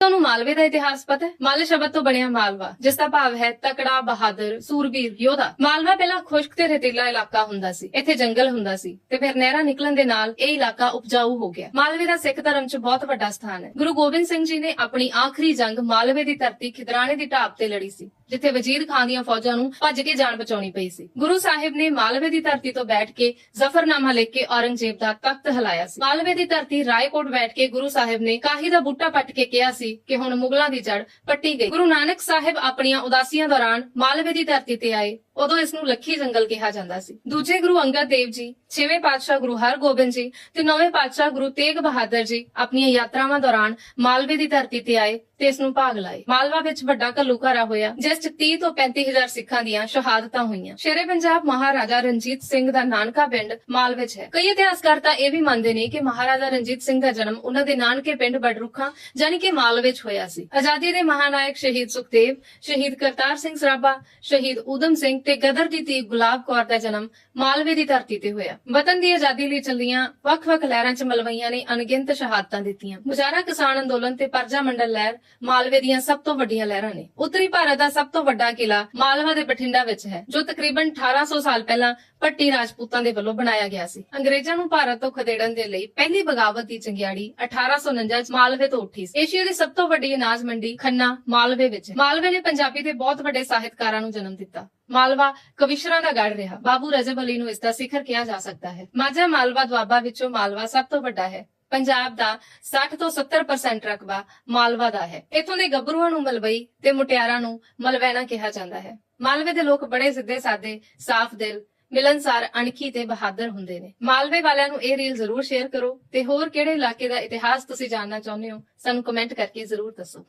ਤੁਹਾਨੂੰ ਮਾਲਵੇ ਦਾ ਇਤਿਹਾਸ ਪਤਾ ਹੈ? ਮਾਲ ਸ਼ਬਦ ਤੋਂ ਬਣਿਆ ਮਾਲਵਾ, ਜਿਸ ਦਾ ਭਾਵ ਹੈ ਤਕੜਾ, ਬਹਾਦਰ, ਸੂਰਬੀਰ, ਯੋਧਾ। ਮਾਲਵਾ ਪਹਿਲਾਂ ਖੁਸ਼ਕ ਤੇ ਰਤੀਲਾ ਇਲਾਕਾ ਹੁੰਦਾ ਸੀ, ਇੱਥੇ ਜੰਗਲ ਹੁੰਦਾ ਸੀ ਤੇ ਫਿਰ ਨਹਿਰਾਂ ਨਿਕਲਣ ਦੇ ਨਾਲ ਇਹ ਇਲਾਕਾ ਉਪਜਾਊ ਹੋ ਗਿਆ। ਮਾਲਵੇ ਦਾ ਸਿੱਖ ਧਰਮ 'ਚ ਬਹੁਤ ਵੱਡਾ ਸਥਾਨ ਹੈ। ਗੁਰੂ ਗੋਬਿੰਦ ਸਿੰਘ ਜੀ ਨੇ ਆਪਣੀ ਆਖਰੀ ਜੰਗ ਮਾਲਵੇ ਦੀ ਧਰਤੀ ਖਿਦਰਾਣੇ ਦੀ ਢਾਬ ਤੇ ਲੜੀ ਸੀ, ਜਿੱਥੇ ਵਜ਼ੀਰ ਖਾਨ ਦੀਆਂ ਫੌਜਾਂ ਨੂੰ ਭੱਜ ਕੇ ਜਾਨ ਬਚਾਉਣੀ ਪਈ ਸੀ। ਗੁਰੂ ਸਾਹਿਬ ਨੇ ਮਾਲਵੇ ਦੀ ਧਰਤੀ ਤੋਂ ਬੈਠ ਕੇ ਜ਼ਫਰਨਾਮਾ ਲਿਖ ਕੇ ਔਰੰਗਜ਼ੇਬ ਦਾ ਤਖਤ ਹਿਲਾਇਆ ਸੀ। ਮਾਲਵੇ ਦੀ ਧਰਤੀ ਰਾਏਕੋਟ ਬੈਠ ਕੇ ਗੁਰੂ ਸਾਹਿਬ ਨੇ ਕਾਹੀ ਦਾ ਬੂਟਾ ਪੱਟ ਕੇ ਕਿਹਾ ਸੀ ਕਿ ਹੁਣ ਮੁਗਲਾਂ ਦੀ ਜੜ ਪੱਟੀ ਗਈ। ਗੁਰੂ ਨਾਨਕ ਸਾਹਿਬ ਆਪਣੀਆਂ ਉਦਾਸੀਆਂ ਦੌਰਾਨ ਮਾਲਵੇ ਦੀ ਧਰਤੀ ਤੇ ਆਏ। ਉਦੋਂ ਇਸ ਨੂੰ ਲੱਖੀ ਜੰਗਲ ਕਿਹਾ ਜਾਂਦਾ ਸੀ। ਦੂਜੇ ਗੁਰੂ ਅੰਗਦ ਦੇਵ ਜੀ, ਛੇਵੇਂ ਪਾਤਸ਼ਾਹ ਗੁਰੂ ਹਰਗੋਬਿੰਦ ਜੀ ਤੇ ਨੌਵੇਂ ਪਾਤਸ਼ਾਹ ਗੁਰੂ ਤੇਗ ਬਹਾਦਰ ਜੀ ਆਪਣੀਆਂ ਯਾਤਰਾਵਾਂ ਦੌਰਾਨ ਮਾਲਵੇ ਦੀ ਧਰਤੀ ਤੇ ਆਏ ਤੇ ਇਸ ਨੂੰ ਭਾਗ ਲਾਏ। ਮਾਲਵਾ ਵਿੱਚ ਵੱਡਾ ਘੱਲੂਘਾਰਾ ਹੋਇਆ, ਜਿਸ 'ਚ 30 ਤੋਂ 35000 ਸਿੱਖਾਂ ਦੀਆਂ ਸ਼ਹਾਦਤਾਂ ਹੋਈਆਂ। ਸ਼ੇਰੇ ਪੰਜਾਬ ਮਹਾਰਾਜਾ ਰਣਜੀਤ ਸਿੰਘ ਦਾ ਨਾਨਕਾ ਪਿੰਡ ਮਾਲਵੇ 'ਚ ਹੈ। ਕਈ ਇਤਿਹਾਸਕਾਰ ਤਾਂ ਇਹ ਵੀ ਮੰਨਦੇ ਨੇ ਕਿ ਮਹਾਰਾਜਾ ਰਣਜੀਤ ਸਿੰਘ ਦਾ ਜਨਮ ਉਹਨਾਂ ਦੇ ਨਾਨਕੇ ਪਿੰਡ ਬੜਰੁੱਖਾਂ ਜਾਨੀ ਕਿ ਮਾਲਵੇ 'ਚ ਹੋਇਆ ਸੀ। ਆਜ਼ਾਦੀ ਦੇ ਮਹਾਨਾਇਕ ਸ਼ਹੀਦ ਸੁਖਦੇਵ, ਸ਼ਹੀਦ ਕਰਤਾਰ ਸਿੰਘ ਸਰਾਭਾ, ਸ਼ਹੀਦ ਊਧਮ ਸਿੰਘ ਤੇ ਗਦਰ ਦੀ ਧੀ ਗੁਲਾਬ ਕੌਰ ਦਾ ਜਨਮ ਮਾਲਵੇ ਦੀ ਧਰਤੀ ਤੇ ਹੋਇਆ। ਵਤਨ ਦੀ ਆਜ਼ਾਦੀ ਲਈ ਚੱਲੀਆਂ ਵੱਖ-ਵੱਖ ਲਹਿਰਾਂ 'ਚ ਮਲਵਈਆਂ ਨੇ ਅਣਗਿਣਤ ਸ਼ਹਾਦਤਾਂ ਦਿੱਤੀਆਂ। ਮੁਜ਼ਾਰਾ ਕਿਸਾਨ ਅੰਦੋਲਨ ਤੇ ਪਰਜਾ ਮੰਡਲ ਲਹਿਰ ਮਾਲਵੇ ਦੀਆਂ ਸਭ ਤੋਂ ਵੱਡੀਆਂ ਲਹਿਰਾਂ ਨੇ। ਉੱਤਰੀ ਭਾਰਤ ਦਾ ਸਭ ਤੋਂ ਵੱਡਾ ਕਿਲਾ ਮਾਲਵਾ ਦੇ ਬਠਿੰਡਾ ਵਿੱਚ ਹੈ, ਜੋ ਤਕਰੀਬਨ 1800 ਸਾਲ ਪਹਿਲਾਂ ਪੱਟੀ ਰਾਜਪੂਤਾਂ ਦੇ ਵੱਲੋਂ ਬਣਾਇਆ ਗਿਆ ਸੀ। ਅੰਗਰੇਜ਼ਾਂ ਨੂੰ ਭਾਰਤ ਤੋਂ ਖਦੇੜਨ ਦੇ ਲਈ ਪਹਿਲੀ ਬਗਾਵਤ ਦੀ ਚੰਗਿਆੜੀ 1849 ਚ ਮਾਲਵੇ ਤੋਂ ਉੱਠੀ ਸੀ। ਏਸ਼ੀਆ ਦੀ ਸਭ ਤੋਂ ਵੱਡੀ ਅਨਾਜ ਮੰਡੀ ਖੰਨਾ, ਮਾਲਵੇ ਵਿੱਚ। ਮਾਲਵੇ ਨੇ ਪੰਜਾਬੀ ਦੇ ਬਹੁਤ ਵੱਡੇ ਸਾਹਿਤਕਾਰਾਂ ਨੂੰ ਜਨਮ ਦਿੱਤਾ। ਮਾਲਵਾ ਕਵਿਸ਼ਰਾਂ ਦਾ ਗੜ ਰਿਹਾ। ਬਾਬੂ ਰਜਬ ਅਲੀ ਨੂੰ ਇਸ ਦਾ ਸਿਖਰ ਕਿਹਾ ਜਾ ਸਕਦਾ ਹੈ। ਮਾਝਾ ਮਾਲਵਾ ਦੁਆਬਾ ਵਿੱਚੋਂ ਮਾਲਵਾ ਸਭ ਤੋਂ ਵੱਡਾ ਹੈ। ਪੰਜਾਬ ਦਾ 60 ਤੋਂ 70% ਰਕਬਾ ਮਾਲਵਾ ਦਾ ਹੈ। ਇਥੋਂ ਦੇ ਗੱਭਰੂਆਂ ਨੂੰ ਮਲਵਈ ਤੇ ਮੁਟਿਆਰਾਂ ਨੂੰ ਮਲਵੈਣਾ ਕਿਹਾ ਜਾਂਦਾ ਹੈ। ਮਾਲਵੇ ਦੇ ਲੋਕ ਬੜੇ ਸਿੱਧੇ ਸਾਦੇ ਸਾਫ਼ ਦਿਲ ਮਿਲਨਸਾਰ ਅਣਖੀ ਤੇ ਬਹਾਦਰ ਹੁੰਦੇ ਨੇ। ਮਾਲਵੇ ਵਾਲਿਆਂ ਨੂੰ ਇਹ ਰੀਲ ਜ਼ਰੂਰ ਸ਼ੇਅਰ ਕਰੋ ਤੇ ਹੋਰ ਕਿਹੜੇ ਇਲਾਕੇ ਦਾ ਇਤਿਹਾਸ ਤੁਸੀਂ ਜਾਣਨਾ ਚਾਹੁੰਦੇ ਹੋ, ਸਾਨੂੰ ਕਮੈਂਟ ਕਰਕੇ ਜ਼ਰੂਰ ਦੱਸੋ।